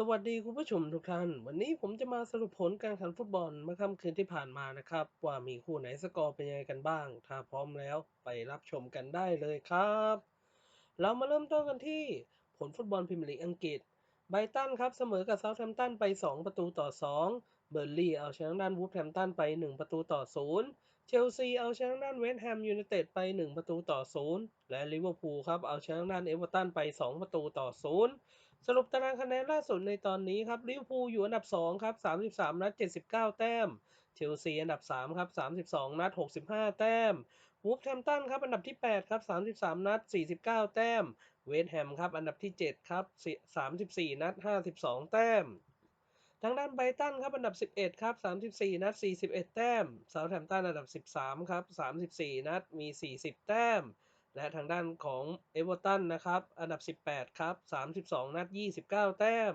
สวัสดีคุณผู้ชมทุกท่าน วันนี้ผมจะมาสรุปผลการแข่งขันฟุตบอลเมื่อค่ำคืนที่ผ่านมานะครับ ว่ามีคู่ไหนสกอร์เป็นยังไงกันบ้าง ถ้าพร้อมแล้วไปรับชมกันได้เลยครับ เรามาเริ่มต้นกันที่ผลฟุตบอลพรีเมียร์ลีกอังกฤษไบรตันครับเสมอกับเซาท์แฮมป์ตันไป 2 ประตูต่อ 2 เบอร์ลี่เอาชนะด้านวูฟแฮมป์ตันไป 1 ประตูต่อ 0 เชลซีเอาชนะด้านเวสต์แฮมยูไนเต็ดไป 1 ประตูต่อ 0 และลิเวอร์พูลครับเอาชนะด้านเอเวอร์ตันไป 2 ประตูต่อ 0 สรุปตารางคะแนนล่าสุดในตอนนี้ครับลิเวอร์พูลอยู่อันดับ 2 ครับ 33 นัด 79 แต้ม เชลซีอันดับ 3 ครับ 32 นัด 65 แต้มวูฟแฮมตันครับอันดับที่ 8 ครับ 33 นัด 49 แต้ม เวสต์แฮมครับอันดับที่ 7 ครับ 34 นัด 52 แต้ม ทางด้านไบรตันครับอันดับ 11 ครับ 34 นัด 41 แต้มเซาท์แฮมตันอันดับ 13 ครับ 34 นัดมี 40 แต้ม และทางด้านของเอเวอร์ตันนะครับ อันดับ 18 ครับ 32 นัด 29 แต้ม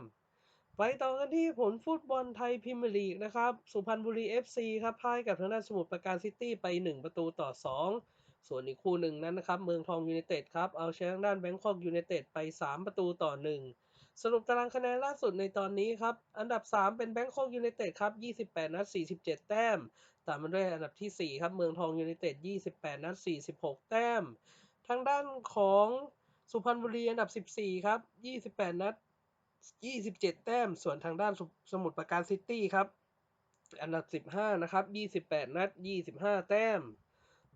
ไปต่อกันที่ผลฟุตบอลไทยพรีเมียร์ลีกนะครับ สุพรรณบุรี FC ครับพ่ายกับทางด้านสมุทรปราการซิตี้ไป 1 ประตูต่อ 2 ส่วนอีกคู่หนึ่งนั้นนะครับ เมืองทองยูไนเต็ดครับ เอาชนะทางด้านแบงคอกยูไนเต็ดไป 3 ประตูต่อ 1 สรุปตารางคะแนนล่าสุดในตอนนี้ครับ อันดับ 3 เป็นแบงคอกยูไนเต็ดครับ 28 นัด 47 แต้ม ตามมาด้วยอันดับที่ 4 ครับ เมืองทองยูไนเต็ด 28 นัด 46 แต้ม ทางด้านของสุพรรณบุรีอันดับ 14 ครับ 28 นัด 27 แต้ม ส่วนทางด้านสมุทรปราการซิตี้ครับ อันดับ 15 นะครับ 28 นัด 25 แต้ม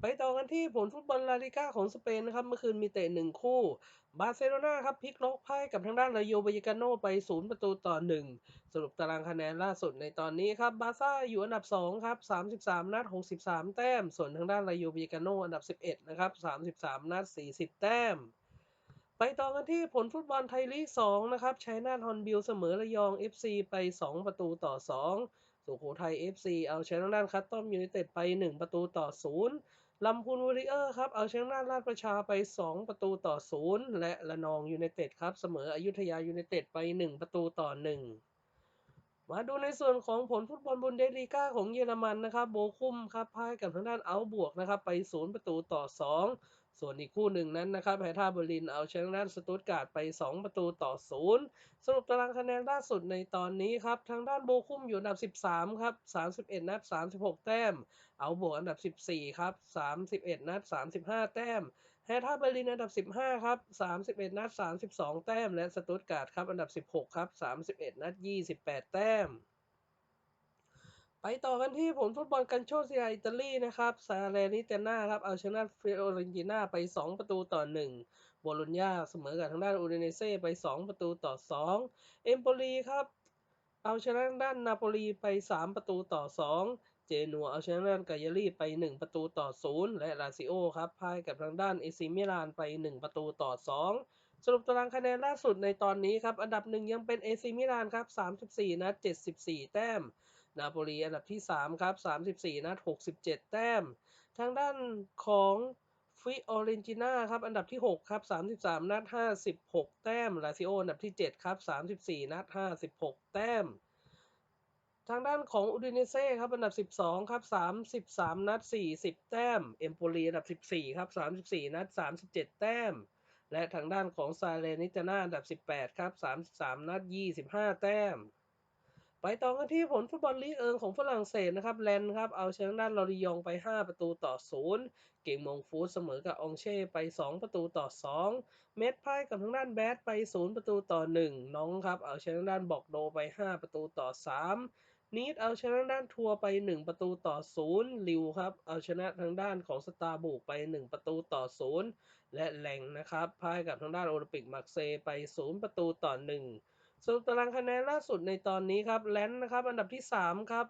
ไปต่อกันที่ผลฟุตบอลลาลิก้าของสเปนนะครับ เมื่อคืนมีเตะหนึ่งคู่ บาร์เซโลนาครับพลิกล็อกพ่ายกับทางด้านรายโยบายกาโนไป0ประตูต่อ 1 สรุปตารางคะแนนล่าสุดในตอนนี้ครับ บาซ่าอยู่อันดับ 2 ครับ 33 นัด 63 แต้ม ส่วนทางด้านรายโยบายกาโนอันดับ 11 นะครับ 33 นัด 40 แต้ม ไปต่อกันที่ผลฟุตบอลไทยลีก 2 นะครับชัยนาทฮอนบิลเสมอระยอง FC ไป 2 ประตูต่อ 2 สุโขทัย FC เอาชนะทางด้านคัตตอมยูไนเต็ดไป 1 ประตูต่อ 0 ลำพูนวอริเออร์ครับ เอาเชียงรานราชประชาไป 2 ประตูต่อ 0 และละนองยูไนเต็ดครับ เสมออยุธยายูไนเต็ดไป 1 ประตูต่อ 1 มาดูในส่วนของผลฟุตบอลบุนเดสลีกาของเยอรมันนะครับ โบคุมครับพ่ายกับทางด้านเอาบวกนะครับ ไป 0 ประตูต่อ 2 ส่วนอีกคู่หนึ่งนั้นนะครับแฮท่าเบอร์ลินเอาชนะด้านสตุตการ์ดไป 2 ประตูต่อ 0 สรุปตารางคะแนนล่าสุดในตอนนี้ครับ ทางด้านโบคุมอยู่อันดับ 13 ครับ 31 นัด 36 แต้ม เอาบวกอันดับ 14 ครับ 31 นัด 35 แต้มแฮท่าเบอร์ลินอันดับ 15 ครับ 31 นัด 32 แต้ม และสตุตการ์ดครับอันดับ 16 ครับ 31 นัด 28 แต้ม ไปต่อกันที่ผลฟุตบอลกันโชซีอาอิตาลีนะครับ ซาเลนิเตน่าครับ เอาชนะฟิโอเรนติน่าไป 2 ประตูต่อ 1 โบโลญญาเสมอกับทางด้านอูดิเนเซ่ไป 2 ประตูต่อ 2 เอมโปลีครับ เอาชนะด้านนาโปลีไป 3 ประตูต่อ 2 เจนัวเอาชนะด้านกายารีไป 1 ประตูต่อ 0 และลาซิโอครับพ่ายกับทางด้านเอซิมิลานไป 1 ประตูต่อ 2สรุปตารางคะแนนล่าสุดในตอนนี้ครับ อันดับหนึ่งยังเป็นเอซิมิลานครับ 34 นัด 74 แต้ม นาโปลีอันดับที่ 3 ครับ 34 นัด 67 แต้ม ทางด้านของฟิออเรนจิน่าครับ อันดับที่ 6 ครับ 33 นัด 56 แต้ม ลาซิโอ อันดับที่ 7 ครับ 34 นัด 56 แต้ม ทางด้านของอูดิเนเซ่ครับ อันดับ 12 ครับ 33 นัด 40 แต้ม เอมโปลีอันดับ 14 ครับ 34 นัด 37 แต้ม และทางด้านของซาเลนิตานาอันดับ 18 ครับ 33 นัด 25 แต้ม ไปต่อกันที่ผลฟุตบอลลีกเอิงของฝรั่งเศสนะครับแลนครับเอาชนะด้านลอริยองไป 5 ประตูต่อ 0 เก่งมงฟูสเสมอกับองเช่ไป 2 ประตูต่อ 2 เมดพ่ายกับทางด้านแบดไป 0 ประตูต่อ 1 น้องครับเอาชนะด้านบอกโดไป 5 ประตูต่อ 3 นีดเอาชนะด้านทัวร์ไป 1 ประตูต่อ 0 ลิวครับเอาชนะทางด้านของสตาร์บุกไป 1 ประตูต่อ 0 และแหลงนะครับพ่ายกับทางด้านโอลิมปิกมักเซไป 0 ประตูต่อ 1 สรุปตารางคะแนนล่าสุดในตอนนี้ครับแลนนะครับอันดับที่ 3 ครับ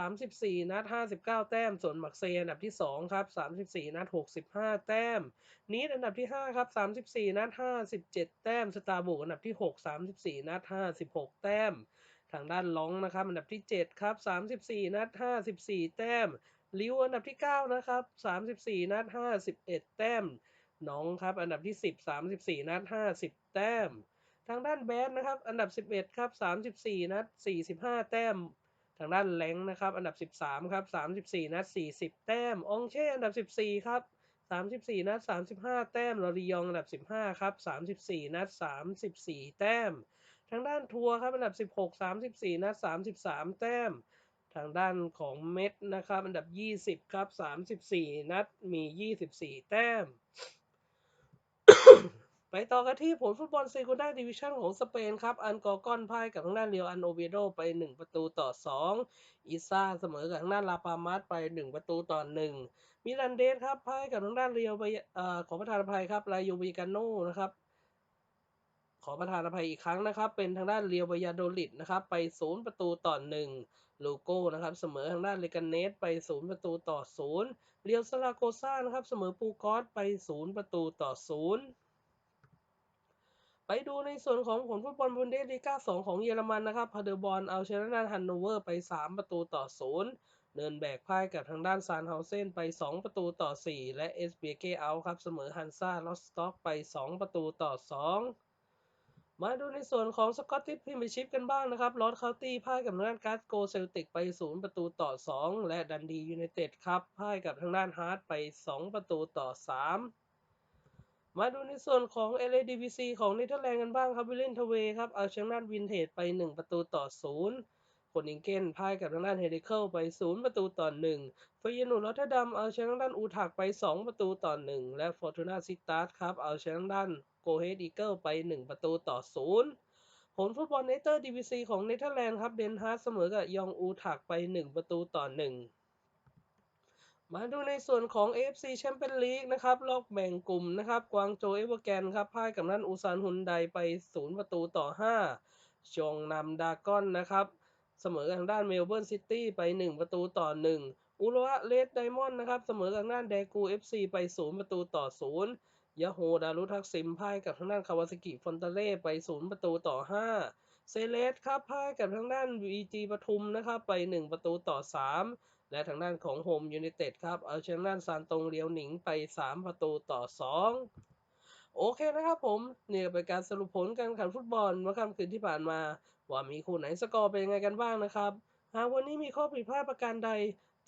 34 นัด 59 แต้ม ส่วนมักเซอันดับที่ 2 ครับ 34 นัด 65 แต้มนีดอันดับที่ 5 ครับ 34 นัด 57 แต้ม สตาร์บุกอันดับที่ 6 34 นัด 56 แต้ม ทางด้านล้องนะครับอันดับที่ 7 ครับ 34 นัด 54 แต้มลิวอันดับที่ 9 นะครับ 34 นัด 51 แต้มน้องครับอันดับที่ 10 34 นัด 50 แต้ม ทางด้านแบดนะครับ อันดับ 11 ครับ 34 นัด 45 แต้ม ทางด้านแหลงนะครับ อันดับ 13 ครับ 34 นัด 40 แต้ม องเช่ อันดับ 14 ครับ 34 นัด 35 แต้มลอริยองอันดับ 15 ครับ 34 นัด 34 แต้ม ทางด้านทัวร์ครับ อันดับ 16 34 นัด 33 แต้ม ทางด้านของเม็ดนะครับ อันดับ 20 ครับ 34 นัด มี 24 แต้ม ไปต่อกันที่ผลฟุตบอลเซกูด้าดิวิชั่นของสเปนครับ อันกอร์กอนพ่ายกับทางด้านเรียวอันโอเวโดไป 1 ประตูต่อ 2อิซ่าเสมอกับทางด้านลาปามาสไป 1 ประตูต่อ 1 มิลันเดสครับพ่ายกับทางด้านเรียวไปอ่อขอประทานอภัยครับลายูบิกาโนนะครับ ขอประทานอภัยอีกครั้งนะครับ เป็นทางด้านเรียวบยาโดลิดนะครับไป 0 ประตูต่อ 1 ลูโก้นะครับเสมอทางด้านเลกานเนสไป 0 ประตูต่อ 0 เรียวซาลาโกซ่านะครับเสมอปูกอสไป 0 ประตูต่อ 0 ไปดูในส่วนของผลฟุตบอลบุนเดสลีกา2ของเยอรมันนะครับพาเดอร์บอลเอาชนะฮันโนเวอร์ไป 3 ประตูต่อ 0เนินแบกพ่ายกับทางด้านซานเฮาเซนไป 2 ประตูต่อ 4 และเอสเบียเกเอาครับเสมอฮันซาลอสต็อกไป 2 ประตูต่อ 2มาดูในส่วนของสกอตติชพรีเมียร์ชิพกันบ้างนะครับลอสคาวตี้พ่ายกับทางด้านการ์ดโกเซลติกไป 0 ประตูต่อ 2 และดันดียูไนเต็ดครับพ่ายกับทางด้านฮาร์ดไป 2 ประตูต่อ 3 มาดูในส่วนของ LADVC ของเนเธอร์แลนด์กันบ้างครับวิลเลนทเวครับเอาชนะวินเทจไป 1 ประตูต่อ 0คนอิงเกนพ่ายกับทางด้านเฮเดเคิลไป 0 ประตูต่อ1เฟยนูรอตเทดัมเอาชนะด้านอูทักไป 2 ประตูต่อ 1 และฟอร์ตูนาซิตาสครับ เอาชนะด้านโกเฮดอีเกิลไป 1 ประตูต่อ 0 ผลฟุตบอลเนเธอร์ดีวีซีของเนเธอร์แลนด์ครับ เดนฮาร์ดเสมอกับยองอูทักไป 1 ประตูต่อ 1 มาดูในส่วนของ AFC Champions League นะครับรอบแบ่งกลุ่มนะครับกวางโจเอเวอร์แกนครับพ่ายกับนั่นอูซานฮุนไดไป 0 ประตูต่อ 5 ชงนำดากอนนะครับ เสมอทางด้านเมลเบิร์นซิตี้ไป 1 ประตูต่อ 1 อุระเลดไดมอนด์นะครับ เสมอทางด้านแดกู FC ไป 0 ประตูต่อ 0 ยาโฮดารุทักซิมพ่ายกับทางด้านคาวาซากิฟอนตาเล่ไป 0 ประตูต่อ 5 เซเลสครับพ่ายกับทางด้าน VG ปทุมนะครับไป 1 ประตูต่อ 3 และทางด้านของโฮมยู n นเต็ดครับ เอาชนะด้านซานตรงเลียวหนิงไป 3 ประตูต่อ 2 โอเคนะครับผมนี่เป็นการสรุปผลการแข่งฟุตบอลเมื่อค่ำคืนที่ผ่านมา ว่ามีคู่ไหนสกอร์เป็นยังไงกันบ้างนะครับ หากวันนี้มีข้อผิดพลาดประการใด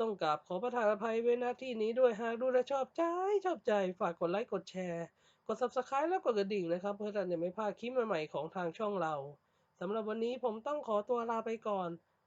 ต้องกราบขอประทานอภัยไว้หน้าที่นี้ด้วยหากดูและชอบใจชอบใจฝากกดไลค์กดแชร์กด subscribe และกดกระดิ่งนะครับ เพื่อท่านจะไม่พลาดคลิปใหม่ๆของทางช่องเราสำหรับวันนี้ผมต้องขอตัวลาไปก่อน